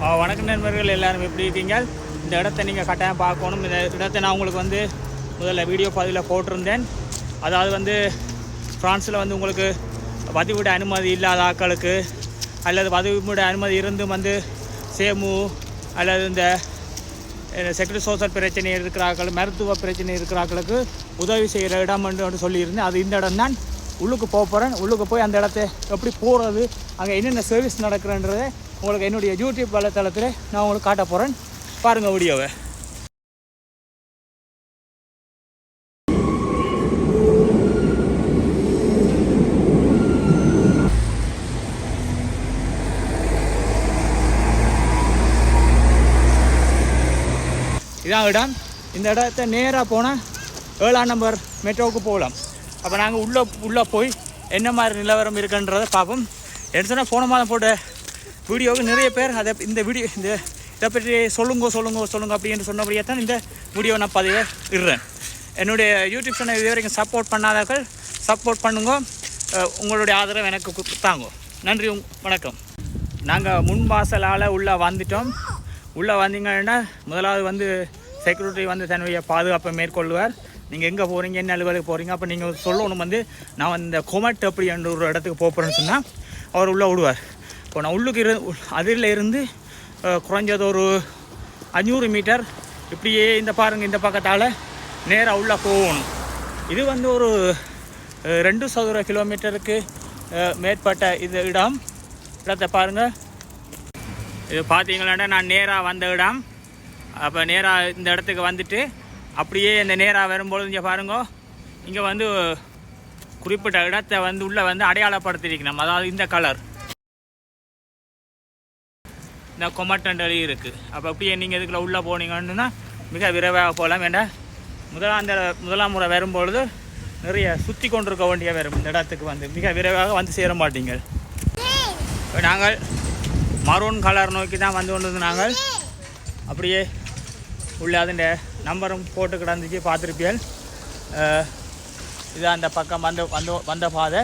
வணக்க வணக்கம் நண்பர்கள் எல்லாரும் எப்படி இருக்கீங்க? இந்த இடத்த நீங்கள் கட்டாயம் பார்க்கணும். இந்த இடத்தை நான் உங்களுக்கு வந்து முதல்ல வீடியோ பதிவில் போட்டிருந்தேன். அதாவது வந்து ஃப்ரான்ஸில் வந்து உங்களுக்கு வதிவிட அனுமதி இல்லாத ஆக்களுக்கு அல்லது பதிவிட அனுமதி இருந்தும் வந்து சேமு அல்லது இந்த செக்யூரிட்டி சோசல் பிரச்சனை இருக்கிறார்கள் மருத்துவ பிரச்சனை இருக்கிறார்களுக்கு உதவி செய்கிற இடம் என்று சொல்லியிருந்தேன் அது இந்த இடம் தான் உள்ளுக்கு போக போகிறேன் உள்ளுக்கு போய் அந்த இடத்த எப்படி போகிறது அங்கே என்னென்ன சர்வீஸ் நடக்கிறன்றதை உங்களுக்கு என்னுடைய யூடியூப் வலைத்தளத்தில் நான் உங்களுக்கு காட்ட போகிறேன் பாருங்கள் வீடியோவை இதான் இடம். இந்த இடத்த நேராக போனால் ஏழாம் நம்பர் மெட்ரோவுக்கு போகலாம். அப்போ நாங்கள் உள்ளே உள்ளே போய் என்ன மாதிரி நிலவரம் இருக்குன்றதை பார்ப்போம். என்ன சொன்னால் போன மாதம் போட்ட வீடியோவுக்கு நிறைய பேர் அதை இந்த வீடியோ இந்த இதை பற்றி சொல்லுங்க சொல்லுங்க சொல்லுங்க அப்படின்னு சொன்னபடியே தான் இந்த வீடியோவை நான் பதிவே இடுறேன். என்னுடைய யூடியூப் சேனல் இது வரைக்கும் சப்போர்ட் பண்ணாதவர்கள் சப்போர்ட் பண்ணுங்க. உங்களுடைய ஆதரவு எனக்கு தாங்க. நன்றி உங்- வணக்கம். நாங்கள் முன் வாசலால் உள்ளே வந்துட்டோம். உள்ளே வந்தீங்கன்னா முதலாவது வந்து செக்யூரிட்டி வந்து தன்னுடைய பாதுகாப்பை மேற்கொள்வார். நீங்கள் எங்கே போகிறீங்க என்ன அலுவலகம் போகிறீங்க அப்போ நீங்கள் சொல்லணும் வந்து நான் இந்த கொமட் அப்படி என்ற ஒரு இடத்துக்கு போகிறேன்னு சொன்னால் அவர் உள்ளே விடுவார் இப்போ நான் உள்ளுக்கு இரு அதில் இருந்து குறைஞ்சது ஒரு அஞ்சூறு மீட்டர் இப்படியே இந்த பாருங்கள் இந்த பக்கத்தால் நேராக உள்ளே போகணும். இது வந்து ஒரு ரெண்டு சதுர கிலோமீட்டருக்கு மேற்பட்ட இது இடம். இடத்தை பாருங்கள் இது பார்த்தீங்களா நான் நேராக வந்த இடம். அப்போ நேராக இந்த இடத்துக்கு வந்துட்டு அப்படியே இந்த நேராக வரும்பொழுது இங்கே பாருங்க இங்கே வந்து குறிப்பிட்ட இடத்தை வந்து உள்ளே வந்து அடையாளப்படுத்திருக்கணும் அதாவது இந்த கலர் இந்த கொமட்டண்டலி இருக்குது அப்போ அப்படியே நீங்கள் இதுக்குள்ளே உள்ளே போனீங்கன்னா மிக விரைவாக போகலாம். வேண்டாம் முதலாம் இந்த முதலாம் முறை வரும்பொழுது நிறைய சுற்றி கொண்டிருக்க வேண்டிய வரும். இந்த இடத்துக்கு வந்து மிக விரைவாக வந்து சேர மாட்டீங்க இப்போ நாங்கள் மரூன் கலர் நோக்கி தான் வந்து கொண்டது நாங்கள். அப்படியே உள்ள அதுண்ட நம்பரும் போட்டு கிடந்துச்சு பார்த்துருப்பியல். இது அந்த பக்கம் வந்து வந்த வந்த பாதை.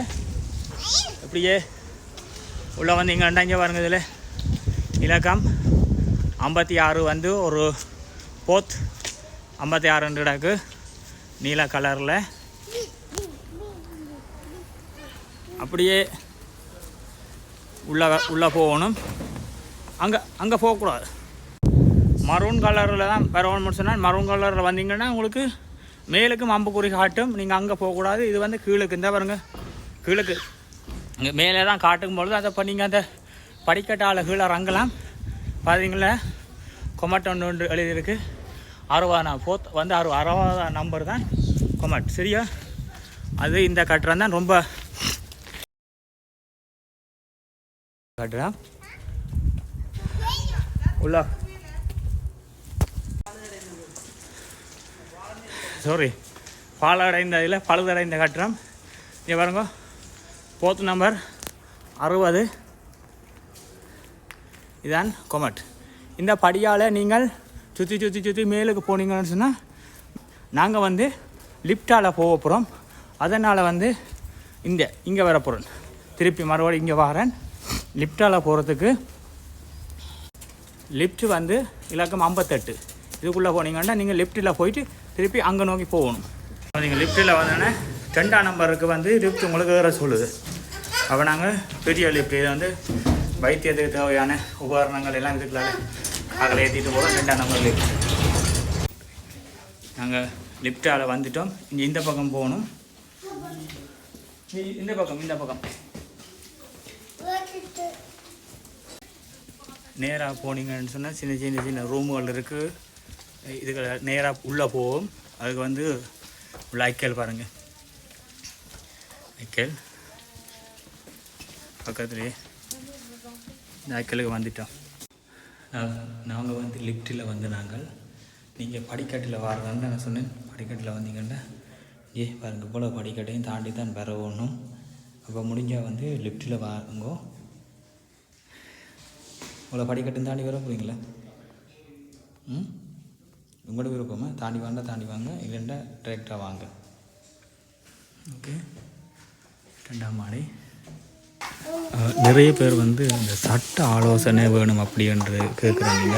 இப்படியே உள்ளே வந்து இங்கே பாருங்க இதில். இலக்கம் ஐம்பத்தி ஆறு வந்து ஒரு போத் ஐம்பத்தி ஆறு கிடக்கு. நீல கலரில். அப்படியே உள்ளே உள்ளே போகணும். அங்கே அங்கே போகக்கூடாது. மரூன் கலரில் தான் வரணும்னு சொன்னால் மரூன் கலரில் வந்தீங்கன்னா உங்களுக்கு மேலுக்கு அம்புக்குறி காட்டும். நீங்கள் அங்கே போகக்கூடாது. இது வந்து கீழுக்கு. இந்த பாருங்க. கீழுக்கு. இங்கே மேலே தான் காட்டும் பொழுது அதை இப்போ நீங்கள் அந்த படிக்கட்டால் கீழே இறங்கலாம் பார்த்தீங்களா கொமட் ஒன்று ஒன்று எழுதியிருக்கு. அறுபதாம் ஃபோர்த் வந்து அறு அறுபதாம் நம்பர் தான் கொமட். சரியா? அது இந்த கட்டுறம் தான். ரொம்ப கட்டுறான் உள்ள. சாரி பாலடைந்த இதில் பழுதடைந்த கட்டிடம். இங்கே பாருங்க. போத்து நம்பர் அறுபது. இதான் கொமட். இந்த படியால் நீங்கள் சுற்றி சுற்றி சுற்றி மேலுக்கு போனீங்கன்னு சொன்னால் நாங்கள் வந்து லிஃப்டால் போக போகிறோம் அதனால் வந்து இந்த இங்கே வர போகிறேன் திருப்பி மறுபடியும் இங்கே வரேன். லிஃப்டால் போகிறதுக்கு லிஃப்ட் வந்து இலக்கம் ஐம்பத்தெட்டு. இதுக்குள்ளே போனீங்கன்னா நீங்கள் லிஃப்ட்டில் போயிட்டு திருப்பி அங்கே நோக்கி போகணும். நீங்கள் லிஃப்ட்டில் வந்தோடனே ரெண்டாம் நம்பருக்கு வந்து லிஃப்ட் உங்களுக்கு வேறு சொல்லுது. அப்போ நாங்கள் பெரிய லிஃப்ட்டில் வந்து வைத்தியத்துக்கு தேவையான உபகரணங்கள் எல்லாம் இதுக்குள்ள அதில் ஏற்றிட்டு போகிறோம் ரெண்டாம் நம்பர் லிஃப்ட் நாங்கள் லிஃப்டால் வந்துட்டோம். இங்கே இந்த பக்கம் போகணும். இ- இந்த பக்கம் இந்த பக்கம். நேராக போனீங்கன்னு சொன்னால் சின்ன சின்ன சின்ன ரூமுகள் இருக்குது இதுக்கு நேராக உள்ளே போகும் அதுக்கு வந்து உள்ள ஐக்கல் பாருங்கள் ஐக்கல் பக்கத்துலேயே இந்த ஐக்கலுக்கு வந்துட்டோம் நாங்கள் வந்து லிஃப்ட்டில் வந்து நாங்கள். நீங்கள் படிக்கட்டில் வரணுன்னு நான் சொன்னேன். படிக்கட்டில் வந்தீங்கன்னா ஏ பாருங்கள் போல் படிக்கட்டையும் தாண்டி தான் வரணும். அப்போ முடிஞ்சால் வந்து லிஃப்ட்டில் வாங்கோ உங்களை படிக்கட்டும் தாண்டி வர போகிறீங்களா ம்? உங்களோட விருப்பமாக தாண்டி வாங்க தாண்டி வாங்க இல்லைண்டா டிரெக்டாக வாங்க. ஓகே. ரெண்டாம் மாடி. நிறைய பேர் வந்து இந்த சட்ட ஆலோசனை வேணும் அப்படி என்று கேட்குறாங்க.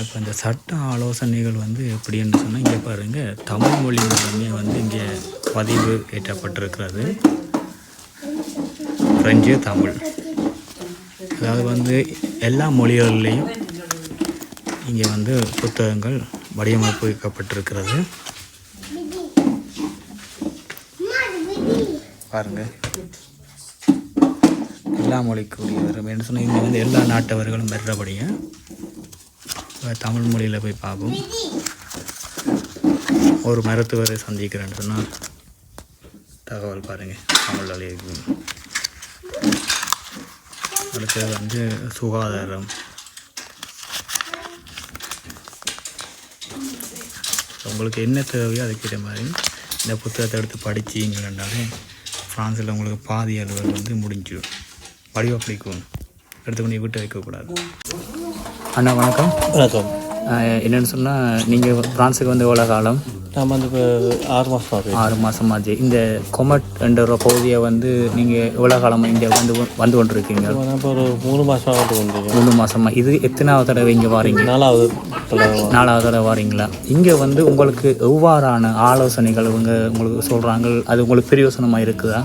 இப்போ இந்த சட்ட ஆலோசனைகள் வந்து எப்படின்னு சொன்னால் இங்கே பாருங்கள் தமிழ் மொழி மூலமே வந்து இங்கே பதிவு ஏற்றப்பட்டிருக்கிறது. ஃப்ரெஞ்சு தமிழ். அதாவது வந்து எல்லா மொழிகள்லேயும் இங்கே வந்து புத்தகங்கள் வடிவமைக்கப்பட்டிருக்கிறது பாருங்க. எல்லா மொழிக்குரியவர் என்ன சொன்னால் இங்கே வந்து எல்லா நாட்டவர்களும் வர்றபடியே தமிழ் மொழியில் போய் பார்ப்போம் ஒரு மருத்துவரை சந்திக்கிறேன்னு சொன்னால் தகவல் பாருங்கள் தமிழ் அழிவு அடுத்தது வந்து சுகாதாரம். உங்களுக்கு என்ன தேவையோ அதுக்கேற்ற மாதிரி இந்த புத்தகத்தை எடுத்து படிச்சிங்கன்னாலே ஃப்ரான்ஸில் உங்களுக்கு பாதி அலுவல் வந்து முடிஞ்சிடும். வடிவ பிடிக்கும் எடுத்து கொண்டு வீட்டை வைக்கக்கூடாது. அண்ணா வணக்கம். வணக்கம். என்னன்னு சொன்னால் நீங்கள் ஃப்ரான்ஸுக்கு வந்து எவ்வளோ காலம் நான் வந்து இப்போ ஆறு மாதம் ஆறு மாதம் ஆச்சு. இந்த கொமட் என்ற ஒரு பகுதியை வந்து நீங்கள் எவ்வளோ காலமாக இங்கே வந்து வந்து கொண்டிருக்கீங்க? இப்போ ஒரு மூணு மாதம் ஆகிட்டு கொண்டிருக்கேன் மூணு மாதமா இது எத்தனாவது தடவை இங்கே வாரீங்க? நாலாவது நாலாவது தடவை வாரீங்களா? இங்கே வந்து உங்களுக்கு எவ்வாறான ஆலோசனைகள் இவங்க உங்களுக்கு சொல்கிறாங்க அது உங்களுக்கு பிரயோசனமாக இருக்குதா?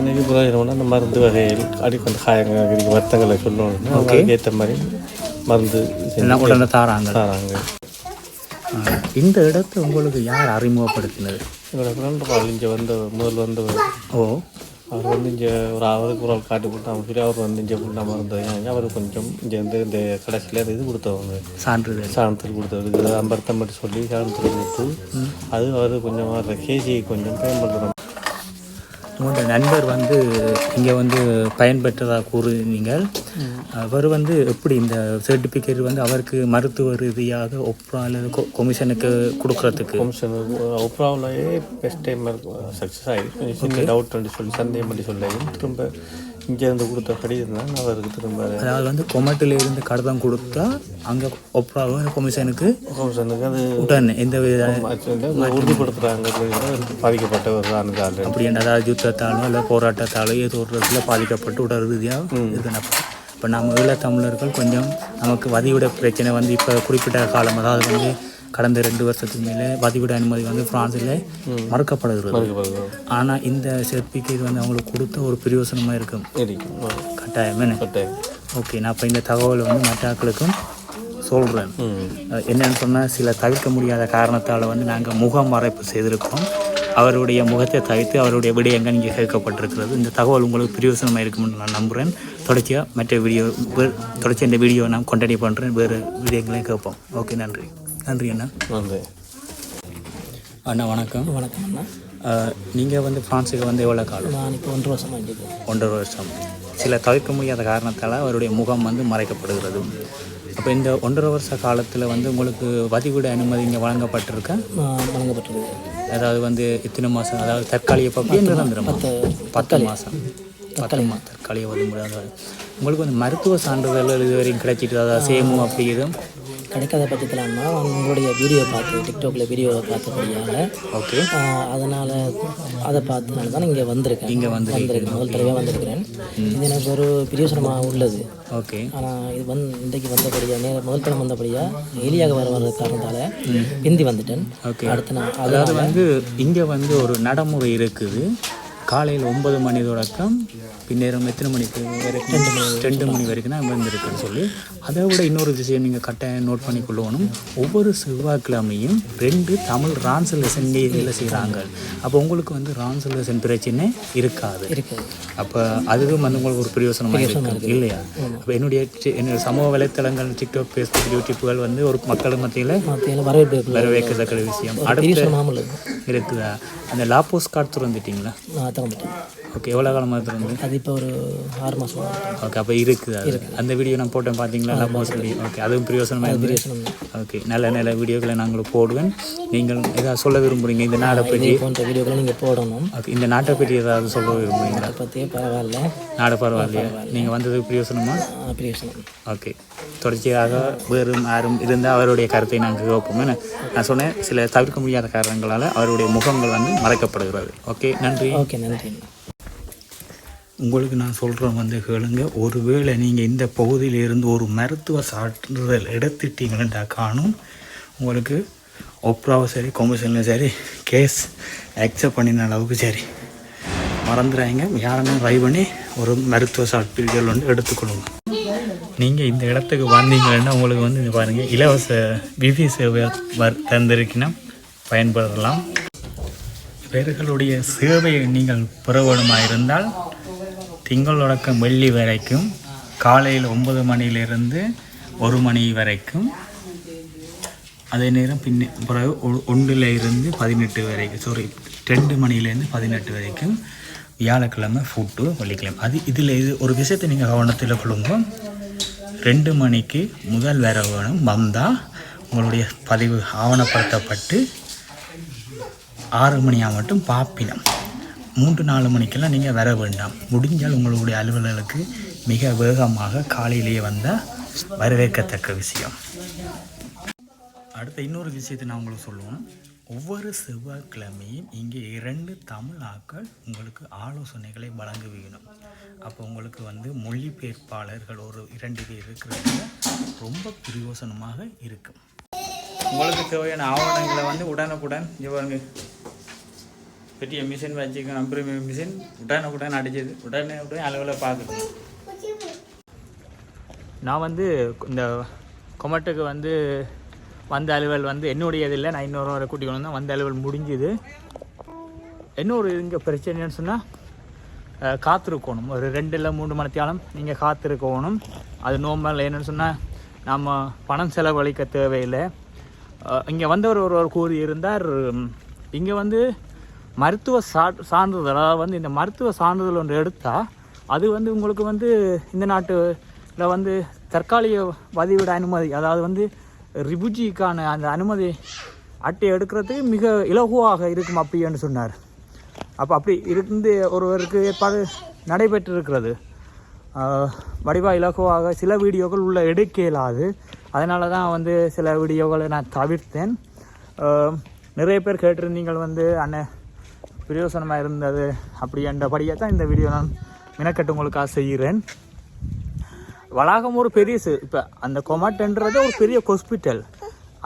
எனக்கு பிரயோஜனம்னா அந்த மருந்து வகைகள் அடிக்கொண்ட காயங்கள் வருத்தங்களை சொல்லணும் அதுக்கு ஏற்ற மாதிரி மருந்து எல்லாம் உடனே தாராங்க. தராங்க. இந்த இடத்த உங்களுக்கு யார் அறிமுகப்படுத்தினது? என்னோட ஃப்ரெண்ட் இங்கே வந்து முதல் வந்து ஓ. அவர் வந்து இங்கே ஒரு அவருக்கு ஒரு ஆள் காட்டி அவங்க சொல்லி அவர் வந்து இங்கே மருந்து வாங்கி அவர் கொஞ்சம் இங்கே வந்து இந்த கடைசியில் இது கொடுத்தவங்க. சான்றிதழ். சாணத்தில் கொடுத்தவர். அம்பர்த்தம் மட்டும் சொல்லி சாணத்தில் கொடுத்து அது அவர் கொஞ்சம் கேஜி கொஞ்சம் பயன்படுத்துகிறோம் உங்களோட நண்பர் வந்து இங்கே வந்து பயன்பெற்றதாக கூறுனீங்கள். அவர் வந்து எப்படி இந்த சர்டிஃபிகேட் வந்து அவருக்கு மருத்துவ ரீதியாக ஒப்ரா அல்லது கொமிஷனுக்கு கொடுக்கறதுக்கு? கமிஷன் ஒப்ராவிலேயே பெஸ்ட் டைம் சக்ஸஸ் ஆகிடுச்சு டவுட் வந்து சொல்லி சந்தேகம் பண்ணி சொல்லி திரும்ப இங்கேருந்து கொடுத்த கடிதம் தான். அவருக்கு திரும்ப அதாவது வந்து கொமட்டில் இருந்து கடிதம் கொடுத்தா அங்கே ஒப்ராவோ கொமிஷனுக்கு கமிஷனுக்கு அது உடனே எந்த உறுதிப்படுத்துகிறாங்க பாதிக்கப்பட்டவர் தான் அப்படி அதாவது யுத்தத்தாலோ இல்லை போராட்டத்தாலோ ஏதோ ஒரு இடத்துல பாதிக்கப்பட்டு உடல் ரீதியாக இருக்கணும் இப்போ நம்ம ஈழத்தமிழர்கள் கொஞ்சம் நமக்கு வதிவிட பிரச்சனை வந்து இப்போ குறிப்பிட்ட காலம் அதாவது வந்து கடந்த ரெண்டு வருஷத்துக்கு மேலே வதிவிட அனுமதி வந்து பிரான்ஸில் மறுக்கப்படுகிறது. ஆனால் இந்த சர்டிஃபிகேட் வந்து அவங்களுக்கு கொடுத்த ஒரு பிரயோசனமாக இருக்கும். கட்டாயம் என்ன? ஓகே நான் இப்போ இந்த தகவலை வந்து மற்ற ஆட்களுக்கும் சொல்கிறேன் என்னன்னு சொன்னால் சில தவிர்க்க முடியாத காரணத்தால் வந்து நாங்கள் முக மறைப்பு செய்திருக்கிறோம் அவருடைய முகத்தை தவிர்த்து அவருடைய விடயங்கள் இங்கே கேட்கப்பட்டிருக்கிறது. இந்த தகவல் உங்களுக்கு பிரயோசனமாக இருக்கும்னு நான் நம்புகிறேன் தொடர்ச்சியாக மற்ற வீடியோ தொடர்ச்சி இந்த வீடியோ நான் கொண்டடி பண்ணுறேன் வேறு வீடியோங்களையும் கேட்போம். ஓகே நன்றி. நன்றி அண்ணா. நன்றி. அண்ணா வணக்கம். வணக்கம் அண்ணா. நீங்கள் வந்து ஃப்ரான்ஸுக்கு வந்து எவ்வளோ காலம்? நான் இப்போ ஒன்றரை வருஷமாக இருக்கேன் ஒன்றரை வருஷம். சில தவிர்க்க முடியாத காரணத்தால் அவருடைய முகம் வந்து மறைக்கப்படுகிறது. அப்போ இந்த ஒன்றரை வருஷ காலத்தில் வந்து உங்களுக்கு வதிவிட அனுமதி இங்கே வழங்கப்பட்டிருக்க? வழங்கப்பட்டிருக்கு. அதாவது வந்து இத்தனை மாதம் அதாவது தற்காலிக பப்பி பத்து மாதம் பத்து மாதம் தற்காலிக. வதி முடியாத உங்களுக்கு வந்து மருத்துவ சான்றிதழ்கள் இதுவரையும் கிடைச்சிட்டு அதாவது சேமு அப்படி இதுவும் கிடைக்காத பட்சத்தில் அண்ணா உங்களுடைய வீடியோ பார்த்து டிக்டாக்ல வீடியோ பார்த்தபடியாக ஓகே அதனால் அதை பார்த்தனால தான் இங்கே வந்திருக்கேன். இங்கே வந்து வந்திருக்கேன். முதல் தடவையாக வந்திருக்கிறேன். இது எனக்கு ஒரு பிரியோசனமாக உள்ளது. ஓகே ஆனால் இது வந்து இன்றைக்கு வந்தபடியாக நேர முதல் தரம் வந்தபடியாக எலியாக வர வர காரணத்தால் பிந்தி வந்துட்டேன். ஓகே அடுத்து நான் அதாவது வந்து இங்கே வந்து ஒரு நடைமுறை இருக்குது. காலையில் ஒன்பது மணி தொடக்கம் பின்னேரம் எத்தனை மணிக்கு? வரைக்கும் ரெண்டு மணி வரைக்கும் தான். வந்திருக்குன்னு சொல்லி அதை விட இன்னொரு விஷயம் நீங்கள் கட்டாயம் நோட் பண்ணி கொள்ளணும். ஒவ்வொரு செவ்வாய்க்கிழமையும் ரெண்டு தமிழ் ரான்சலேஷன் வேலை செய்கிறாங்க அப்போ உங்களுக்கு வந்து ரான்சலேஷன் பிரச்சனை இருக்காது. அப்போ அதுவும் வந்து உங்களுக்கு ஒரு பிரயோசனமாக இருக்கு இல்லையா? அப்போ என்னுடைய என்னுடைய சமூக வலைத்தளங்கள் டிக்டாக் ஃபேஸ்புக் யூடியூப்புகள் வந்து ஒரு மக்கள் மத்தியில் வரவேற்கத்தக்க விஷயம். அடுத்து இருக்குதா? அந்த லாப்போஸ் கார்டு திறந்துட்டீங்களா? நான் திறந்துட்டேன் ஓகே எவ்வளோ காலமாக திறந்து? அது இப்போ ஒரு ஆறு மாதம் ஓகே அப்போ இருக்குது? அது அந்த வீடியோ நான் போட்டேன் பார்த்தீங்களா லாப்போஸ் வீடியோ. ஓகே அதுவும் பிரயோசனமாக இருந்தது? ஓகே நல்ல நல்ல வீடியோக்களை நாங்களும் போடுவேன். நீங்கள் ஏதாவது சொல்ல விரும்புகிறீங்க இந்த நாடை பற்றி? போன்ற வீடியோக்களை நீங்கள் போடணும். ஓகே இந்த நாட்டை பற்றி ஏதாவது சொல்ல விரும்புகிறீங்களா அதை பற்றியே பரவாயில்ல. நாடு பரவாயில்லையா? நீங்கள் வந்ததுக்கு பிரயோசனமா? ஆ, பிரியோசனம். ஓகே தொடர்ச்சியாக வேறு யாரும் இருந்தால் அவருடைய கருத்தை நாங்கள் கேட்போம்? நான் சொன்னேன் சில தவிர்க்க முடியாத காரணங்களால் அவருடைய முகங்கள் வந்து மறைக்கப்படுகிறது. ஓகே நன்றி. ஓகே நன்றி. உங்களுக்கு நான் சொல்கிறேன் வந்து கேளுங்க. ஒருவேளை நீங்கள் இந்த பகுதியில் இருந்து ஒரு மருத்துவ சான்றிதழ் எடுத்துட்டீங்கன்னா காணும். உங்களுக்கு ஒப்ராவும் சரி கொமர்ஷியலும் சரி கேஸ் அக்செப்ட் பண்ணின அளவுக்கு சரி. மறந்துடாங்க யாருன்னா ட்ரை பண்ணி ஒரு மருத்துவ சான்றிதழ் வந்து எடுத்துக்கொள்ளுங்க. நீங்கள் இந்த இடத்துக்கு வந்தீங்கன்னா உங்களுக்கு வந்து பாருங்கள் இலவச விவி சேவை வர் தந்திருக்கினா பயன்பெறலாம். இவர்களுடைய சேவையை நீங்கள் பெற இருந்தால் திங்கள் தொடக்கம் வெள்ளி வரைக்கும் காலையில் ஒன்பது மணியிலிருந்து ஒரு மணி வரைக்கும் அதே நேரம் பின்ன பிறகு ஒன்றில் இருந்து பதினெட்டு வரைக்கும் சாரி ரெண்டு மணிலேருந்து பதினெட்டு வரைக்கும் வியாழக்கிழமை ஃபுட்டு வெள்ளிக்கிழமை. அது இதில் இது ஒரு விஷயத்தை நீங்கள் கவனத்தில் கொள்ளுங்க ரெண்டு மணிக்கு முதல் வர வந்தால் உங்களுடைய பதிவு ஆவணப்படுத்தப்பட்டு ஆறு மணியாக மட்டும் பாப்பினம். மூன்று நாலு மணிக்கெல்லாம் நீங்கள் வர வேண்டாம். முடிஞ்சால் உங்களுடைய அலுவலர்களுக்கு மிக வேகமாக காலையிலேயே வந்தால் வரவேற்கத்தக்க விஷயம். அடுத்த இன்னொரு விஷயத்தை நான் உங்களுக்கு சொல்லுவோம். ஒவ்வொரு செவ்வாய்க்கிழமையும் இங்கே இரண்டு தமிழ் ஆக்கள் உங்களுக்கு ஆலோசனைகளை வழங்க வேணும் அப்போ உங்களுக்கு வந்து மொழிபெயர்ப்பாளர்கள் ஒரு இரண்டு பேர் இருக்கிறது ரொம்ப பிரயோசனமாக இருக்கும். உங்களுக்கு தேவையான ஆவணங்களை வந்து உடனுக்குடன் இவங்க பெரிய மிஷின் வச்சுக்கணும் அப்புறம் மிஷின் உடனுக்குடன் அடிச்சது. உடனே உடனே அளவில் பார்க்குது. நான் வந்து இந்த கொமட்டுக்கு வந்து வந்த அலுவல் வந்து என்னுடைய இதில் நான் இன்னொரு வரை கூட்டி கொண்டு வந்தேன். வந்த அலுவல் முடிஞ்சுது. இன்னொரு இங்கே பிரச்சனைன்னு சொன்னால் காத்திருக்கணும். ஒரு ரெண்டு இல்லை மூணு மணித்தாலும் நீங்கள் காத்திருக்கணும். அது நோம்பல் என்னன்னு சொன்னால் நம்ம பணம் செலவழிக்க தேவையில்லை. இங்கே வந்தவர் ஒருவர் கூறியிருந்தார் இங்கே வந்து மருத்துவ சா சான்றிதழ் அதாவது வந்து இந்த மருத்துவ சான்றிதழ் ஒன்று எடுத்தால் அது வந்து உங்களுக்கு வந்து இந்த நாட்டில் வந்து தற்காலிக வதிவிட அனுமதி அதாவது வந்து ரிபுஜிக்கான அந்த அனுமதி அட்டை எடுக்கிறதுக்கு மிக இலகுவாக இருக்கும் அப்படின்னு சொன்னார். அப்போ அப்படி இருந்து ஒருவருக்கு ஏற்பாடு நடைபெற்றிருக்கிறது. ஆஹ் வடிவா இலகுவாக சில வீடியோக்கள் உள்ள எடுக்க இயலாது. அதனால தான் வந்து சில வீடியோக்களை நான் தவிர்த்தேன். நிறைய பேர் கேட்டிருந்தீங்கள் வந்து அண்ணன் பிரயோசனமாக இருந்தது அப்படி என்றபடியாக தான் இந்த வீடியோ நான் மினக்கட்டு உங்களுக்காக செய்கிறேன். வளாகம் ஒரு பெரிய இப்போ அந்த கொமாட்டன்றது ஒரு பெரிய ஹாஸ்பிட்டல்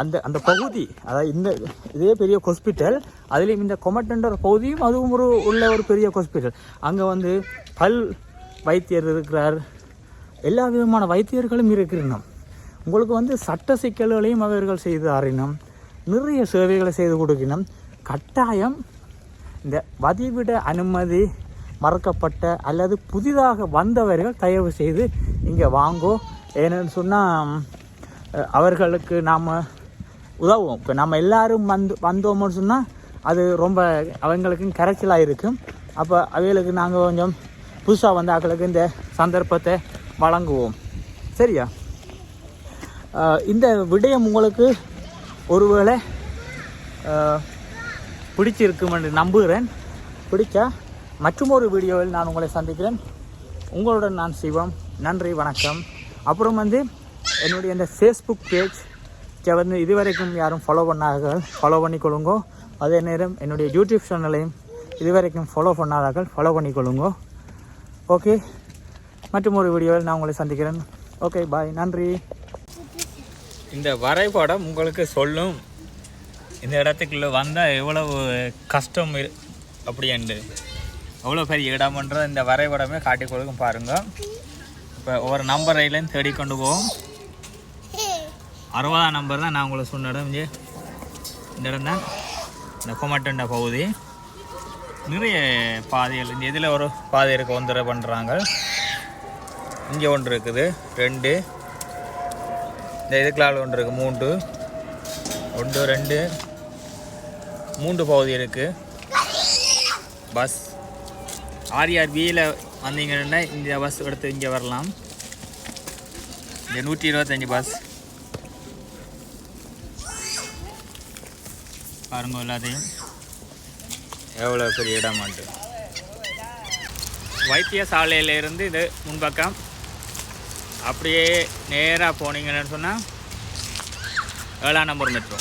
அந்த அந்த பகுதி அதாவது இந்த இதே பெரிய ஹாஸ்பிட்டல் அதுலேயும் இந்த கொமட்டன்ற பகுதியும் அதுவும் ஒரு உள்ள ஒரு பெரிய ஹாஸ்பிட்டல் அங்கே வந்து பல் வைத்தியர் இருக்கிறார். எல்லா விதமான வைத்தியர்களும் இருக்கிறோம் உங்களுக்கு வந்து சட்ட சிக்கல்களையும் அவர்கள் செய்து அறினோம் நிறைய சேவைகளை செய்து கொடுக்கணும் கட்டாயம் இந்த வதிவிட அனுமதி மறக்கப்பட்ட அல்லது புதிதாக வந்தவர்கள் தயவு செய்து இங்கே வாங்கோ. ஏன்னு சொன்னால் அவர்களுக்கு நாம் உதவுவோம். இப்போ நம்ம எல்லாரும் வந்து வந்தோம்னு சொன்னால் அது ரொம்ப அவங்களுக்கும் கரைச்சலாக இருக்கும். அப்போ அவைகளுக்கு நாங்கள் கொஞ்சம் புதுசாக வந்த ஆட்களுக்கு இந்த சந்தர்ப்பத்தை வழங்குவோம். சரியா? இந்த விடயம் உங்களுக்கு ஒருவேளை அஹ், பிடிச்சிருக்கும் என்று நம்புகிறேன். பிடிச்சா மற்றொரு வீடியோவில் நான் உங்களை சந்திக்கிறேன். உங்களுடன் நான் சிவம். நன்றி வணக்கம். அப்புறம் வந்து என்னுடைய இந்த ஃபேஸ்புக் பேஜ் வந்து இதுவரைக்கும் யாரும் ஃபாலோ பண்ணார்கள் ஃபாலோ பண்ணிக்கொள்ளுங்கோ. அதே நேரம் என்னுடைய யூடியூப் சேனலையும் இதுவரைக்கும் ஃபாலோ பண்ணாதார்கள் ஃபாலோ பண்ணிக்கொள்ளுங்கோ. ஓகே மற்றும் ஒரு வீடியோவில் நான் உங்களை சந்திக்கிறேன். ஓகே பாய் நன்றி. இந்த வரைபடம் உங்களுக்கு சொல்லும். இந்த இடத்துக்குள்ளே வந்தால் எவ்வளவு கஷ்டம் இரு அப்படின்ட்டு எவ்வளோ பெரிய இடம்ன்றது இந்த வரைபடமே காட்டி கொடுக்கும் பாருங்கள் இப்போ ஒவ்வொரு நம்பரையிலேருந்து தேடி கொண்டு போவோம். அறுபதாம் நம்பர் தான் நான் உங்களுக்கு சொன்ன இடம் இங்கே. இந்த இடம் தான். இந்த கொமட்டண்ட பகுதி. நிறைய பாதைகள். இந்த இதில் ஒரு பாதை இருக்க ஒன்றரை பண்ணுறாங்க இங்கே ஒன்று இருக்குது ரெண்டு. இந்த இதுக்குள்ளால் ஒன்று இருக்குது மூன்று. ஒன்று ரெண்டு. மூன்று பகுதி இருக்குது பஸ். ஆர்ஆர்பியில் வந்தீங்கன்னா இந்த பஸ் எடுத்து இங்கே வரலாம். இந்த நூற்றி இருபத்தஞ்சி பஸ். பாருங்க எல்லாத்தையும். எவ்வளோ பெரிய இடமாட்டு வைத்தியசாலையிலேருந்து இது முன்பக்கம். அப்படியே நேராக போனீங்கன்னு சொன்னால் ஏழாம் நம்பர் மெட்ரோ